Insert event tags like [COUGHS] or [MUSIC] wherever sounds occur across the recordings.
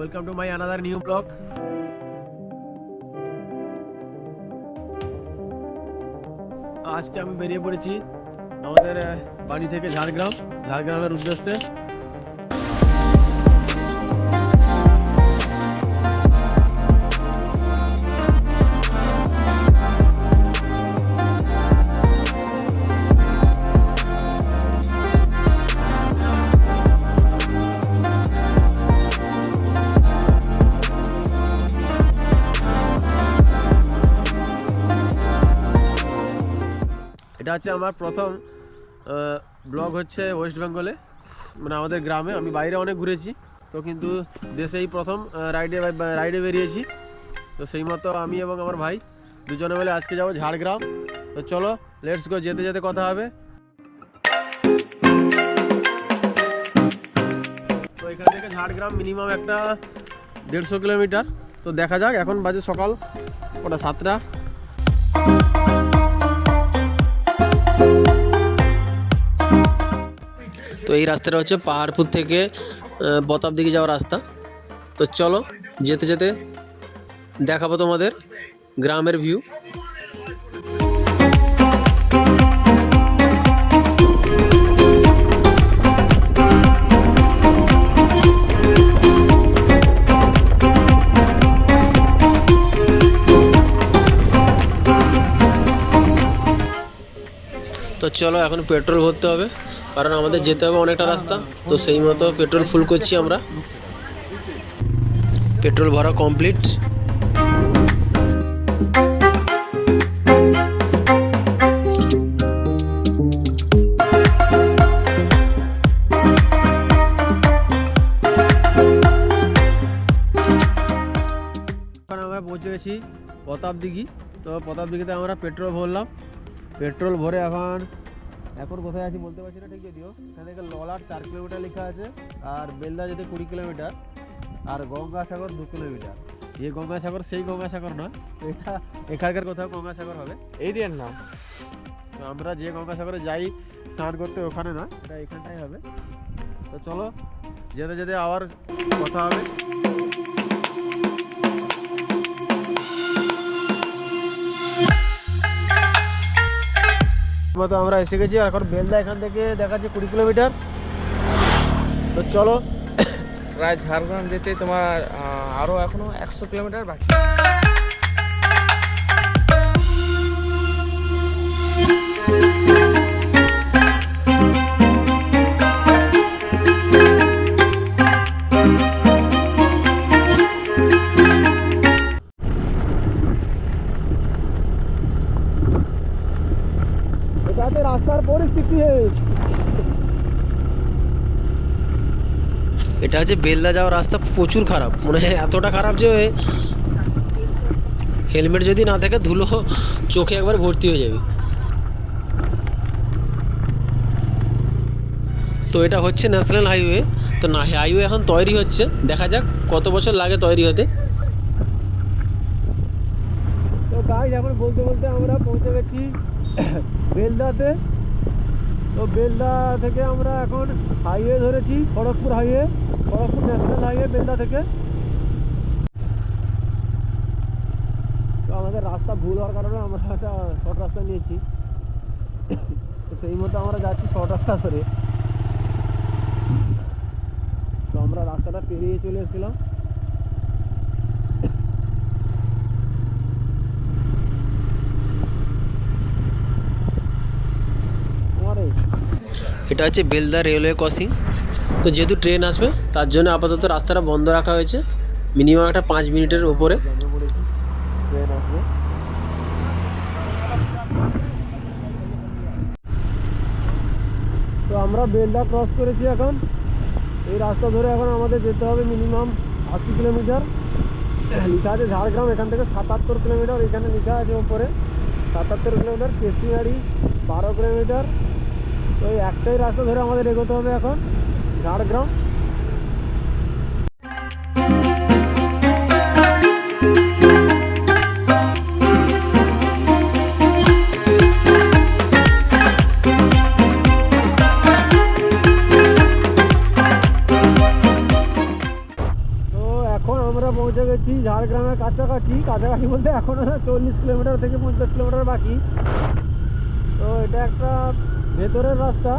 Welcome to my another new blog আজকে আমি বেরিয়ে পড়েছি আমাদের বাড়ি থেকে ঝাড়গ্রাম। ঝাড়গ্রামের উদ্দেশ্যে এটা হচ্ছে আমার প্রথম ব্লগ হচ্ছে ওয়েস্ট বেঙ্গলে মানে আমাদের গ্রামে। আমি বাইরে অনেক ঘুরেছি, তো কিন্তু দেশেই প্রথম রাইডে রাইডে বেরিয়েছি। তো সেই মতো আমি এবং আমার ভাই দুজনে মিলে আজকে যাব ঝাড়গ্রাম। তো চলো লেটস গো যেতে যেতে কথা হবে। তো এখান থেকে ঝাড়গ্রাম মিনিমাম একটা দেড়শো কিলোমিটার। তো দেখা যাক, এখন বাজে সকাল ওটা সাতটা। তো এই রাস্তাটা হচ্ছে পাহাড়পুর থেকে বতাব দিকে যাওয়ার রাস্তা। তো চলো, যেতে যেতে দেখাবো তোমাদের গ্রামের ভিউ তো চলো, এখন পেট্রোল ভরতে হবে। কারণ আমাদের যেতে হবে অনেকটা রাস্তা। তো সেই মতো পেট্রোল ফুল করছি আমরা। পেট্রোল ভরা কমপ্লিট আমরা পৌঁছে গেছি প্রতাপ দিঘি তো প্রতাপ দিঘিতে আমরা পেট্রোল ভরলাম। পেট্রোল ভরে এখন এখন কোথায় আছি বলতে পারছি না ঠিক যদিও এখান থেকে ললার চার কিলোমিটার লেখা আছে আর বেলদা যেতে কুড়ি কিলোমিটার আর গঙ্গাসাগর দু কিলোমিটার। যে গঙ্গাসাগর সেই গঙ্গাসাগর নয়। এটা এখানকার কোথাও গঙ্গাসাগর হবে। এরিয়ার নাম। তো আমরা যে গঙ্গাসাগরে যাই স্নান করতে ওখানে নয়। এটা এখানটাই হবে। তো চলো যেতে যেতে আবার কথা হবে। মতো আমরা এসে গেছি এখন বেলদা এখান থেকে দেখাচ্ছে কুড়ি কিলোমিটার। তো চলো। প্রায় ঝাড়গ্রাম যেতে তোমার আরও আরও এখনও একশো কিলোমিটার বাকি। এটাতে রাস্তার পরিস্থিতি এটা হচ্ছে বেলদা যাওয়ার রাস্তা প্রচুর খারাপ। মানে এতটা খারাপ যে হেলমেট যদি না থাকে ধুলো চোখে একবার ভর্তি হয়ে যাবে। তো এটা হচ্ছে ন্যাশনাল হাইওয়ে। তো না হাইওয়ে এখন তৈরি হচ্ছে। দেখা যাক কত বছর লাগে তৈরি হতে। তো গাইজ এখন বলতে বলতে আমরা পৌঁছে গেছি। [COUGHS] বেলদাতে। তো বেলদা থেকে আমরা এখন হাইওয়ে ধরেছি, Kharagpur highway Kharagpur national highway Belda থেকে। তো আমাদের রাস্তা ভুল হওয়ার কারণে আমরা একটা শর্ট রাস্তা নিয়েছি। তো সেই মতো আমরা যাচ্ছি শর্ট রাস্তা ধরে। তো আমরা রাস্তাটা পেরিয়ে চলে এসেছিলাম। এটা হচ্ছে বেলদা রেলওয়ে ক্রসিং। তো যেহেতু ট্রেন আসবে, তার জন্য আপাতত রাস্তাটা বন্ধ রাখা হয়েছে। মিনিমাম একটা পাঁচ মিনিটের ওপরে তো আমরা বেলদা ক্রস করেছি এখন। এই রাস্তা ধরে এখন আমাদের যেতে হবে মিনিমাম আশি কিলোমিটার। লেখা আছে ঝাড়গ্রাম, এখান থেকে সাতাত্তর কিলোমিটার, এখানে লেখা আছে ওপরে সাতাত্তর কিলোমিটার কেশিয়াড়ি বারো কিলোমিটার। তো একটাই রাস্তা ধরে আমাদের এগোতে হবে এখন, ঝাড়গ্রাম। পৌঁছে গেছি ঝাড়গ্রামের কাছাকাছি কাছাকাছি বলতে এখনও চল্লিশ কিলোমিটার থেকে পঞ্চাশ কিলোমিটার বাকি। তো এটা একটা ভেতরের রাস্তা,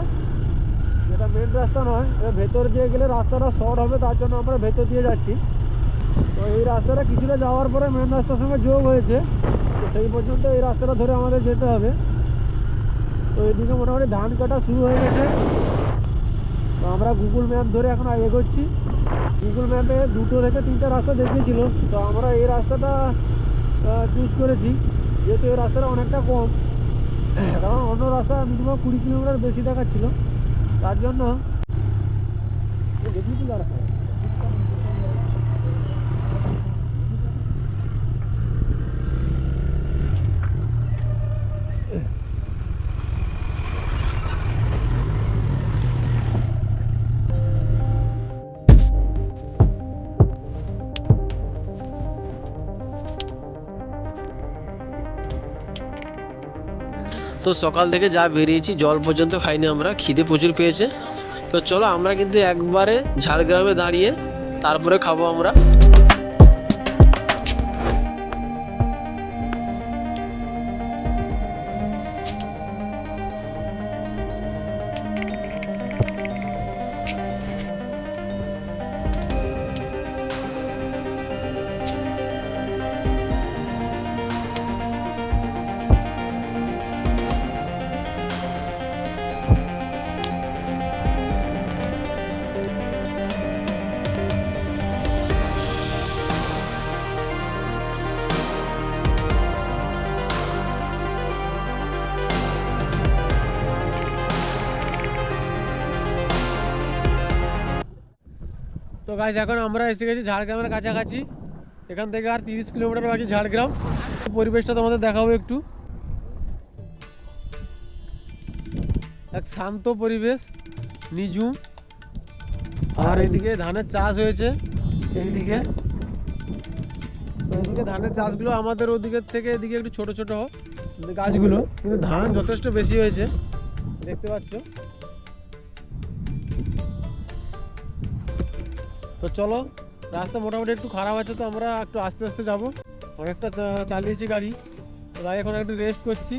যেটা মেন রাস্তা নয় ভেতর দিয়ে গেলে রাস্তাটা শর্ট হবে, তার জন্য আমরা ভেতর দিয়ে যাচ্ছি। তো এই রাস্তাটা কিছুটা যাওয়ার পরে মেন রাস্তার সঙ্গে যোগ হয়েছে। তো সেই পর্যন্ত এই রাস্তাটা ধরে আমাদের যেতে হবে। তো এদিকে মোটামুটি ধান কাটা শুরু হয়ে গেছে। তো আমরা গুগল ম্যাপ ধরে এখন এগোচ্ছি। গুগল ম্যাপে দুটো থেকে তিনটা রাস্তা দেখিয়েছিল। তো আমরা এই রাস্তাটা চুজ করেছি। যেহেতু এই রাস্তাটা অনেকটা কম কারণ অন্য রাস্তা মিনিমাম কুড়ি কিলোমিটার বেশি দেখাচ্ছিল। তার জন্য বেশি রাস্তা তো সকাল থেকে যা বেরিয়েছি, জল পর্যন্ত খাইনি আমরা, খিদে প্রচুর পেয়েছে। তো চলো আমরা কিন্তু একবারে ঝাড়গ্রামে দাঁড়িয়ে তারপরে খাব আমরা। তো গাছ এখন আমরা এসে গেছি ঝাড়গ্রামের কাছাকাছি। এখান থেকে আর তিরিশ কিলোমিটার বাকি ঝাড়গ্রাম। পরিবেশটা তোমাদের দেখাবো একটু। এক শান্ত পরিবেশ, নিঝুম। আর এদিকে ধানের চাষ হয়েছে, এইদিকে। তো এদিকে ধানের চাষগুলো আমাদের ওদিকের থেকে এদিকে একটু ছোট ছোট গাছগুলো। কিন্তু ধান যথেষ্ট বেশি হয়েছে, দেখতে পাচ্ছ? তো চলো, রাস্তা মোটামুটি একটু খারাপ আছে তো আমরা একটু আস্তে আস্তে যাব। অনেকটা চালিয়েছি গাড়ি তাই এখন একটু রেস্ট করছি।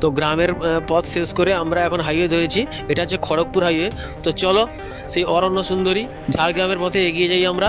তো গ্রামের পথ শেষ করে আমরা এখন হাইওয়ে ধরেছি। এটা হচ্ছে খড়গপুর হাইওয়ে তো চলো, সেই অরণ্য সুন্দরী ঝাড়গ্রামের পথে এগিয়ে যাই আমরা।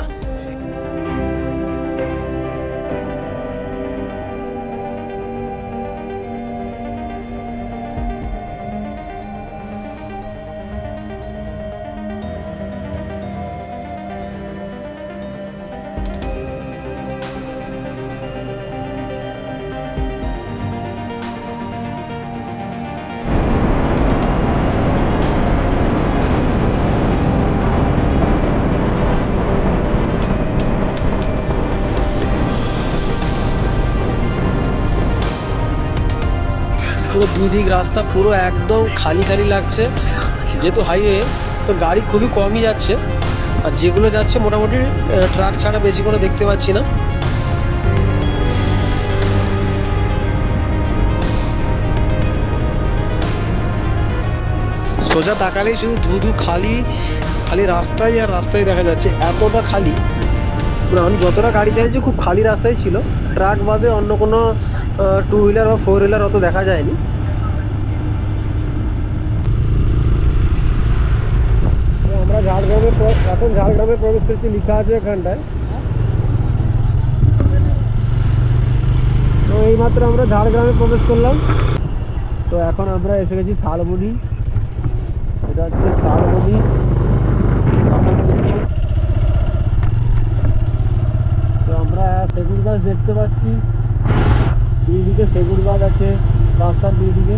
দুদিক রাস্তা পুরো একদম খালি খালি লাগছে। যেহেতু হাইওয়ে তো গাড়ি খুবই কমই যাচ্ছে। আর যেগুলো যাচ্ছে মোটামুটি ট্রাক ছাড়া বেশি কোনো দেখতে পাচ্ছি না। সোজা তাকালেই শুধু ধু ধু খালি খালি রাস্তায় আর রাস্তায় দেখা যাচ্ছে। এতটা খালি। মানে আমি যতটা গাড়ি চাইছি খুব খালি রাস্তায় ছিল। ট্রাক বাদে অন্য কোনো টু হুইলার বা ফোর হুইলার অত দেখা যায়নি আমরা ঝাড়গ্রামে প্র- এখন ঝাড়গ্রামে প্রবেশ করছি, লেখা আছে এখানটায়। তো এইমাত্র আমরা ঝাড়গ্রামে প্রবেশ করলাম। তো এখন আমরা এসে গেছি শালবনি এটা হচ্ছে শালবনি তো আমরা সেগুন গাছ দেখতে পাচ্ছি। দুই দিকে সেগুন গাছ আছে, রাস্তার দুই দিকে।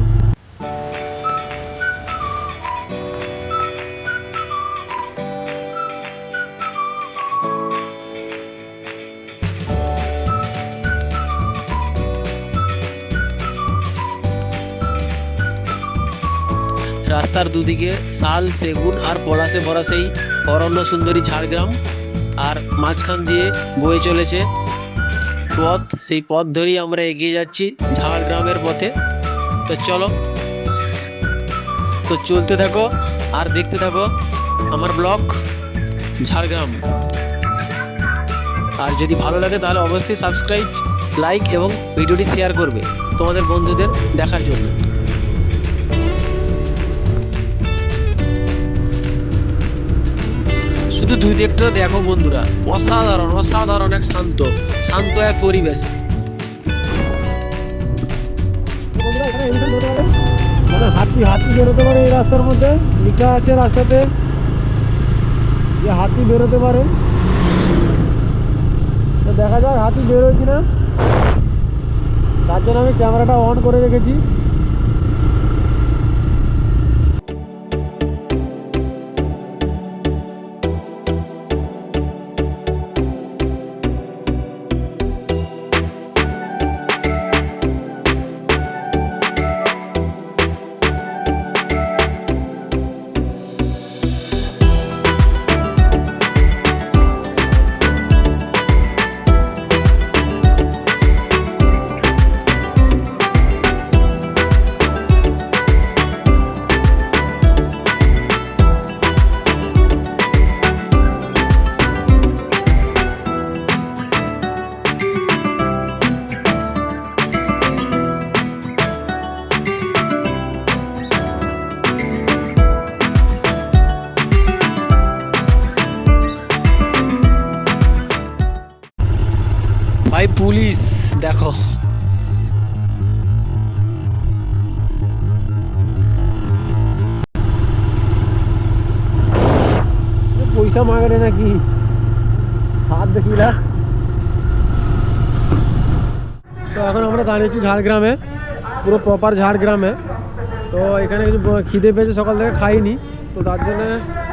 রাস্তার দুদিকে শাল, সেগুন আর পলাশে ভরা সেই অরণ্য সুন্দরী ঝাড়গ্রাম। আর মাঝখান দিয়ে বয়ে চলেছে পথ। সেই পথ ধরেই আমরা এগিয়ে যাচ্ছি ঝাড়গ্রামের পথে। তো চলো, তো চলতে থাকো আর দেখতে থাকো আমার ব্লগ ঝাড়গ্রাম। আর যদি ভালো লাগে তাহলে অবশ্যই সাবস্ক্রাইব, লাইক এবং ভিডিওটি শেয়ার করবে তোমাদের বন্ধুদের দেখার জন্য। দুই দিকটা দেখো বন্ধুরা। অসাধারণ অসাধারণ এক শান্ত শান্ত এক পরিবেশ। মানে হাতি হাতি বেরোতে পারে এই রাস্তার মধ্যে, লেখা আছে রাস্তাতে যে হাতি বেরোতে পারে। তো দেখা যাক হাতি বেরোয় না তার জন্য আমি ক্যামেরাটা অন করে রেখেছি। মাগরে নাকি? হাত দেখিলা তো এখন আমরা দাঁড়িয়েছি ঝাড়গ্রামে, পুরো প্রপার ঝাড়গ্রামে। তো এখানে কিছু খিদে পেয়েছে, সকাল থেকে খাইনি। তো তার জন্য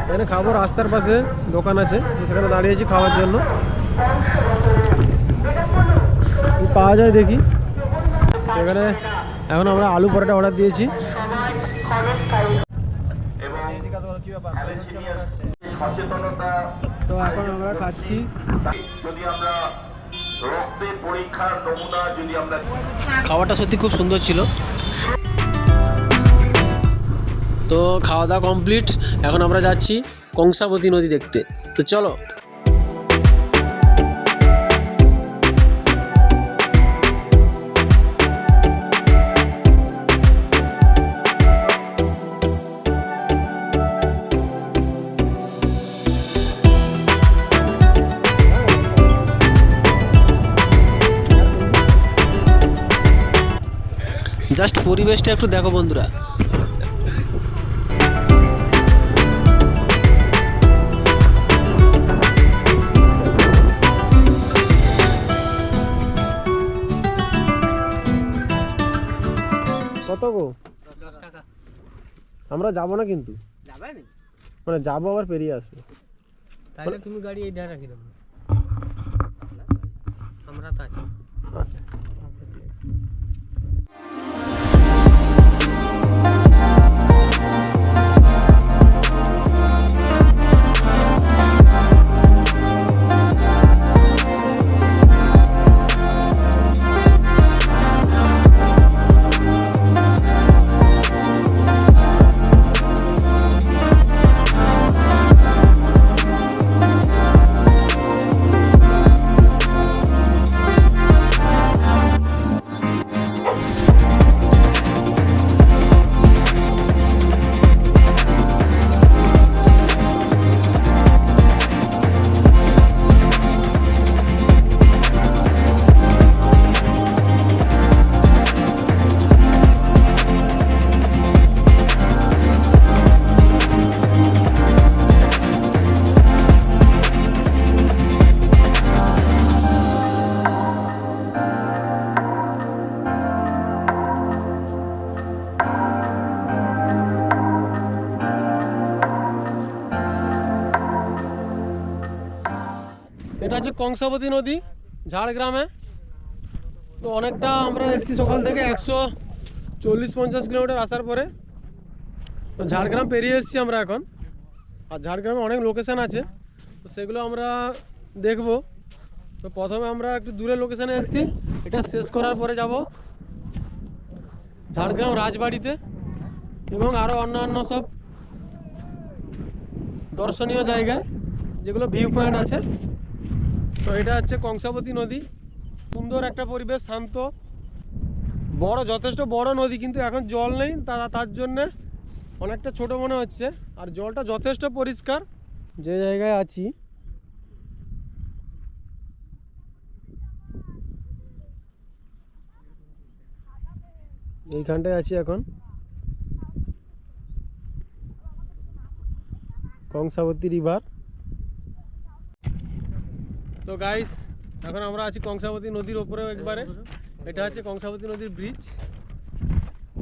এখানে খাব রাস্তার পাশে দোকান আছে, সেখানে দাঁড়িয়েছি খাওয়ার জন্য। পাওয়া যায় দেখি। এখানে এখন আমরা আলু পরোটা অর্ডার দিয়েছি। সচেতনতা তো এখন আমরা খাচ্ছি। যদি আমরা রক্তের পরীক্ষার নমুনা যদি আমরা খাবারটা সত্যি খুব সুন্দর ছিল। তো খাওয়া দাওয়া কমপ্লিট। এখন আমরা যাচ্ছি কংসাবতী নদী দেখতে। তো চলো। পরিবেশটা একটু দেখো বন্ধুরা। কত গো? আমরা যাব না কিন্তু। মানে যাব আবার পেরিয়ে আসব। তাহলে তুমি গাড়ি এই ধারে রাখি দেবো। আমরা তো আছি। কংসাবতী নদী, ঝাড়গ্রামে। তো অনেকটা আমরা এসেছি সকাল থেকে একশো চল্লিশ পঞ্চাশ কিলোমিটার আসার পরে। তো ঝাড়গ্রাম পেরিয়ে এসেছি আমরা এখন। আর ঝাড়গ্রামে অনেক লোকেশান আছে। তো সেগুলো আমরা দেখব। তো প্রথমে আমরা একটু দূরের লোকেশানে এসেছি। এটা শেষ করার পরে যাব ঝাড়গ্রাম রাজবাড়িতে এবং আরও অন্যান্য সব দর্শনীয় জায়গায় যেগুলো ভিউ পয়েন্ট আছে। তো এটা হচ্ছে কংসাবতী নদী। সুন্দর একটা পরিবেশ, শান্ত। বড়, যথেষ্ট বড় নদী, কিন্তু এখন জল নেই, তা, তার জন্যে অনেকটা ছোট মনে হচ্ছে। আর জলটা যথেষ্ট পরিষ্কার, যে জায়গায় আছি। এইখানটায় আছি এখন। কংসাবতী রিভার। তো গাইস এখন আমরা আছি কংসাবতী নদীর ওপরে একবারে। এটা হচ্ছে কংসাবতী নদীর ব্রিজ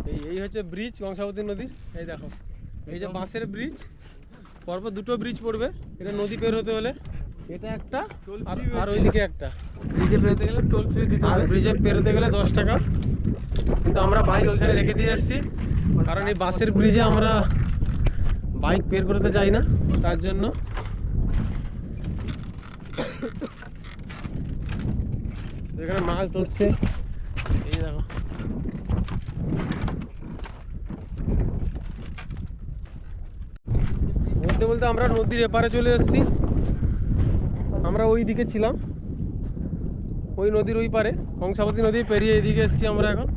এই এই হচ্ছে ব্রিজ কংসাবতী নদীর। এই দেখো এই যে বাঁশের ব্রিজ পরপর দুটো ব্রিজ পড়বে। এটা নদী পের হতে হলে। এটা একটা আর- আর ওইদিকে একটা। ব্রিজে পেরোতে গেলে টোল ফ্রি দিতে আর হবে। ব্রিজে পেরোতে গেলে দশ টাকা। কিন্তু আমরা বাইক ওইখানে রেখে দিয়ে এসেছি। কারণ এই বাসের ব্রিজে আমরা বাইক পের করতে চাই না। তার জন্য এখানে মাছ ধরছে। এই দেখো। বলতে বলতে আমরা নদীর এপারে চলে এসেছি। আমরা ওই দিকে ছিলাম। ওই নদীর ওই পারে। কংসাবতী নদী পেরিয়ে এদিকে এসেছি আমরা এখন।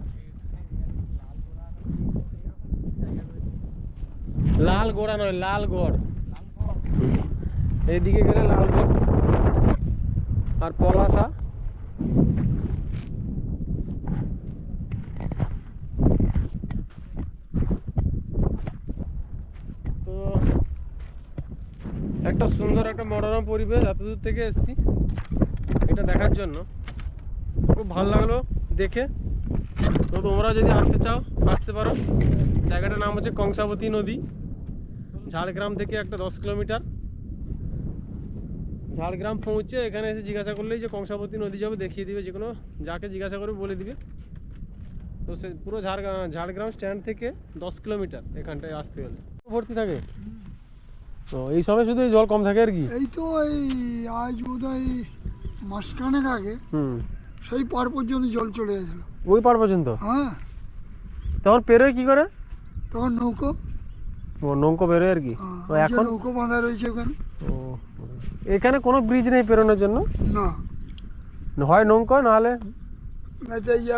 লাল গোড়া নয় লাল গড় এইদিকে গেলে লাল গড় আর পলাশা তো একটা সুন্দর একটা মনোরম পরিবেশ এত দূর থেকে এসছি এটা দেখার জন্য। খুব ভালো লাগল দেখে। তো তোমরা যদি আসতে চাও, আসতে পারো। জায়গাটার নাম হচ্ছে কংসাবতী নদী। ঝাড়গ্রাম থেকে একটা দশ কিলোমিটার। ঝাড়গ্রাম পৌঁছে এখানে এসে জিজ্ঞাসা করলেই যে কংসাবতী নদী যাবে দেখিয়ে দিবে যে কোনো যাকে জিজ্ঞাসা করবে বলে দিবে। তো সে পুরো ঝাড়গ্রাম ঝাড়গ্রাম স্ট্যান্ড থেকে দশ কিলোমিটার এখানটায় আসতে হলে। ভর্তি থাকে? তো এই সময় শুধু জল কম থাকে আর কি? এই তো এই আজ বোধহয় মাসখানেক আগে হুম। সেই পার পর্যন্ত জল চলে গেছিল ওই পার পর্যন্ত? হ্যাঁ। তখন পেরোয় কি করে? তখন নৌকো। ও নৌকো বেরোয় আর কি? হ্যাঁ, যে এখন? নৌকো বাঁধা রয়েছে ওখানে। ও এখানে কোনো ব্রিজ নেই পেরোনোর জন্য? না। হয় নৌকো নাহলে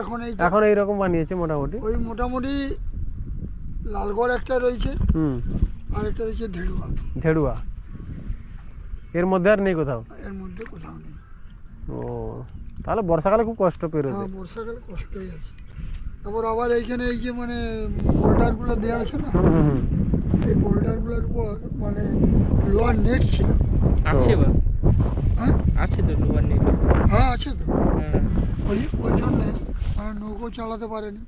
এখন এই এখন এইরকম বানিয়েছে মোটামুটি। ওই মোটামুটি লালগড় একটা রয়েছে হুম। আর একটা রয়েছে ঢেড়ুয়া ধেড়ুয়া। এর মধ্যে আর নেই কোথাও? এর মধ্যে কোথাও নেই। ও তাহলে বর্ষাকালে খুব কষ্ট পেরোতে। হ্যাঁ বর্ষাকালে কষ্ট হয়ে আছে। তারপর আবার এইখানে এই যে মানে বোল্ডারগুলো দেওয়া আছে না? হুম হুম। এই বোল্ডারগুলোর উপর মানে লোয়ার নেট ছিল। আছে বা? হ্যাঁ? আছে তো লোয়ার নেট হ্যাঁ আছে তো। হ্যাঁ। ওই ওই জন্যে মানে নৌকো চালাতে পারেনি।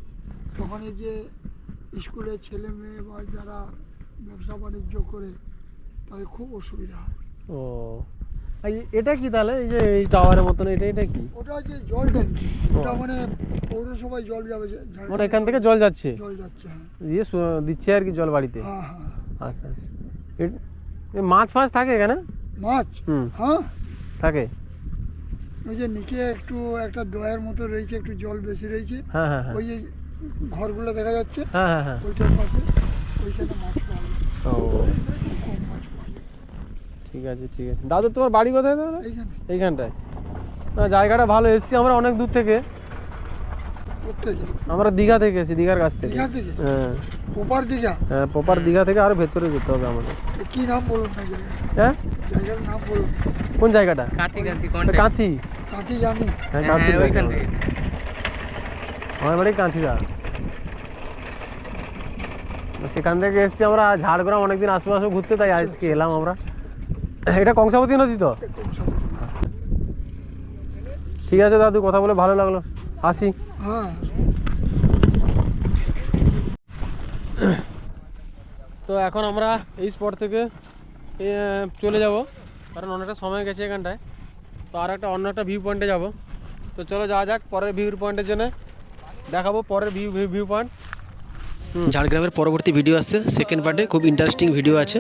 তখন এই যে স্কুলের ছেলে মেয়ে বা যারা ব্যবসা বাণিজ্য করে তাদের খুব অসুবিধা হয়। ও। এটা কি তাহলে? এই যে এই টাওয়ারের মতন এটা এটা কি? ওটা যে জল ট্যাঙ্কি। ওটা মানে পৌরসভায় জল যাবে ওটা এখান থেকে জল যাচ্ছে? জল যাচ্ছে হ্যাঁ। দিয়ে দিচ্ছে আর কি জল বাড়িতে? হ্যাঁ হ্যাঁ। আচ্ছা আচ্ছা। এ- এ মাছ ফাছ থাকে এখানে? মাছ? হুম। হ্যাঁ। থাকে? ওই যে নিচে একটু একটা দয়ার মতো রয়েছে একটু জল বেশি রয়েছে। হ্যাঁ হ্যাঁ হ্যাঁ। ওই যে ঘরগুলো দেখা যাচ্ছে। হ্যাঁ হ্যাঁ হ্যাঁ। ওইটার পাশে ওইখানে মাছ পাওয়া যায়। ও খুব কম মাছ পাওয়া যায় ঠিক আছে ঠিক আছে। দাদু তোমার বাড়ি কোথায় তাহলে এইখানে। এইখানটায়। না জায়গাটা ভালো এসেছি আমরা অনেক দূর থেকে। প্রত্যেকে আমরা দীঘা থেকে এসেছি দীঘার কাছ থেকে। দীঘা থেকে? হ্যাঁ। ওপার দীঘা? হ্যাঁ প্রপার দীঘা থেকে আরও ভেতরে যেতে হবে আমাদের। এ কি নাম বলুন না জায়গা হ্যাঁ? জায়গার নাম বলুন। কোন জায়গাটা? কাঠি কাঠি ওটা কাঁথি। কাকি জানি। হ্যাঁ কাঁথি হ্যাঁ ওইখান থেকে। আমার বাড়ি কাঁথিদা। তো সেখান থেকে এসেছি আমরা ঝাড়গ্রাম অনেকদিন আশেপাশে ঘুরতে তাই আজকে এলাম আমরা। এটা কংসাবতী নদী তো। ঠিক আছে দাদু, কথা বলে ভালো লাগল। আসি। তো এখন আমরা এই স্পট থেকে চলে যাব, কারণ অনেকটা সময় গেছে এখানটায়। তো আর একটা অন্য একটা ভিউ পয়েন্টে যাব। তো চলো যাওয়া যাক পরের ভিউ পয়েন্টের জন্য। দেখাবো পরের ভিউ ভিউ পয়েন্ট ঝাড়গ্রামের পরবর্তী ভিডিও আসছে। সেকেন্ড পার্টে খুব ইন্টারেস্টিং ভিডিও আছে।